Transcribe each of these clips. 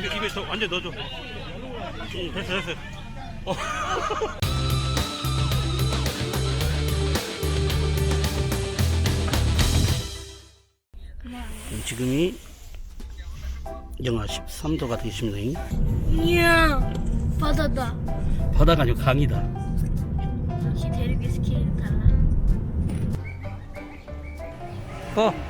입에, 입에 저 완전 넣어줘. 응, 됐어, 됐어. 어. 지금이 영하 13도가 되겠습니다. 이야 바다다 바다가 아니고 강이다. 역시 대륙의 스케일은 달라 어.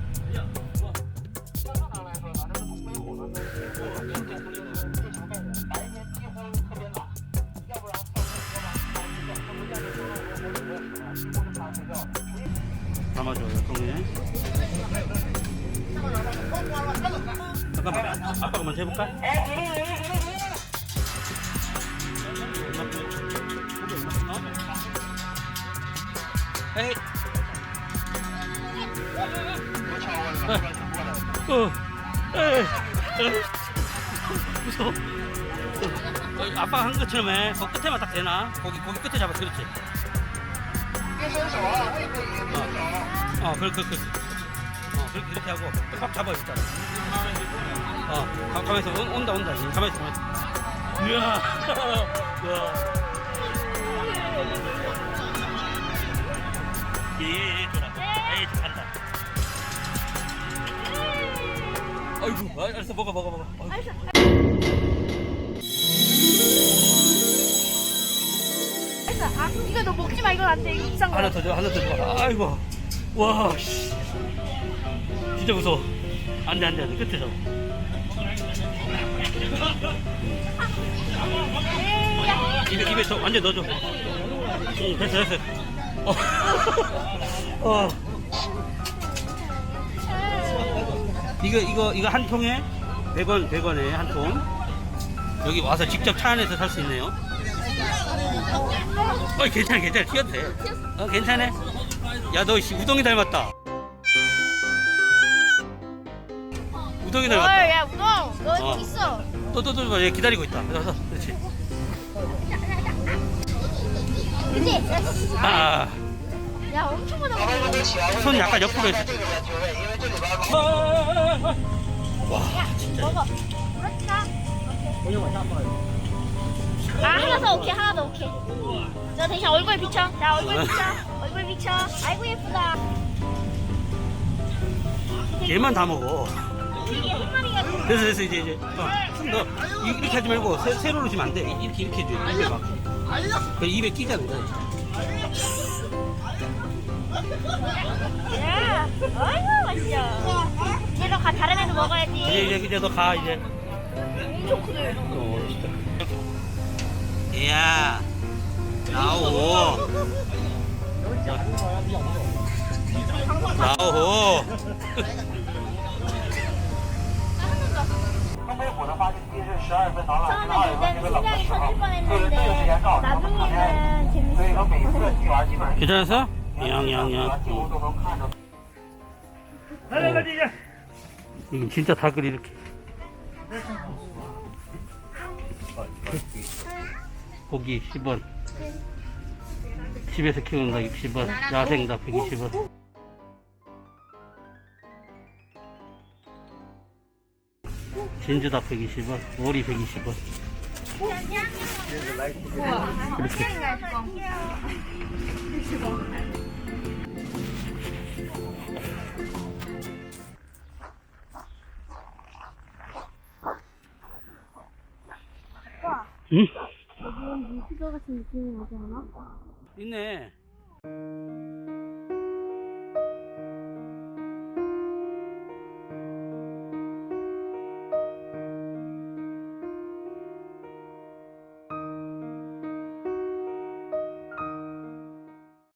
담아줘요, 동네. 잠깐만, 아빠가 먼저 해볼까? 에이. 어. 무서워. 어, 아빠가 한 것처럼 해. 거 끝에만 딱 대나? 거기, 거기 끝에 잡아, 그렇지. 어, 어, 그, 그, 그. 어, 그렇게, 이렇게 하고, 꽉 잡아, 일단. 어, 가, 가만있어. 온, 온다, 온다. 지금 가만있어, 가만있어. 이야. 우와. 예, 예, 예, 좋아. 에이, 잘한다. 아이고, 아, 알았어, 먹어, 먹어, 먹어. 아이고. 아 이거 너 먹지 마 이건 안 돼 이거 비싼 하나 거야 더 줘, 하나 더 줘. 아이고. 와, 씨. 진짜 무서워. 안 돼, 안 돼, 안 돼. 끝에 잡아. 입에, 입에 저 완전 넣어줘. 응, 됐어, 됐어. 어. 어. 이거, 이거, 이거 한 통에 100원, 100원에 한 통. 여기 와서 직접 차 안에서 살 수 있네요. 어 괜찮아 괜찮아 튀어도 돼. 어 괜찮아. 야너 우동이 닮았다. 우동이 닮았다. 야 우동 너 어. 있어 또또또 얘 기다리고 있다. 그래서 그렇지. 그치? 아, 아, 야 엄청 많아 손 약간 옆으로 해. 와 진짜. 먹어 그렇다 아 하나 더 오케이 하나 더 오케이 저 대신 얼굴 비춰 자 얼굴 비춰 얼굴 비춰 아이고 예쁘다 얘만 다 먹어. 이게 한 마리가 됐어, 됐어, 이제, 이제. 어, 좀 더. 이렇게 하지 말고, 세, 세로로 주면 안 돼. 이렇게, 이렇게 해줘. 입에 막. 그 입에 끼잖아. 야 아이고 맛있어 이제 너가 다른 애도 먹어야지 이제, 이제, 이제 너 가, 이제. 엄청 크네 어, 진짜. 야 나오 나오 괜찮았어? 양양양. 진짜 닭을 이렇게. 고기 10원. 집에서 키우는 닭 60원. 야생 닭 120원. 진주 닭 120원. 오리 120원. 이렇게. 응? 피자 같은 느낌이 나지 않아? 있네.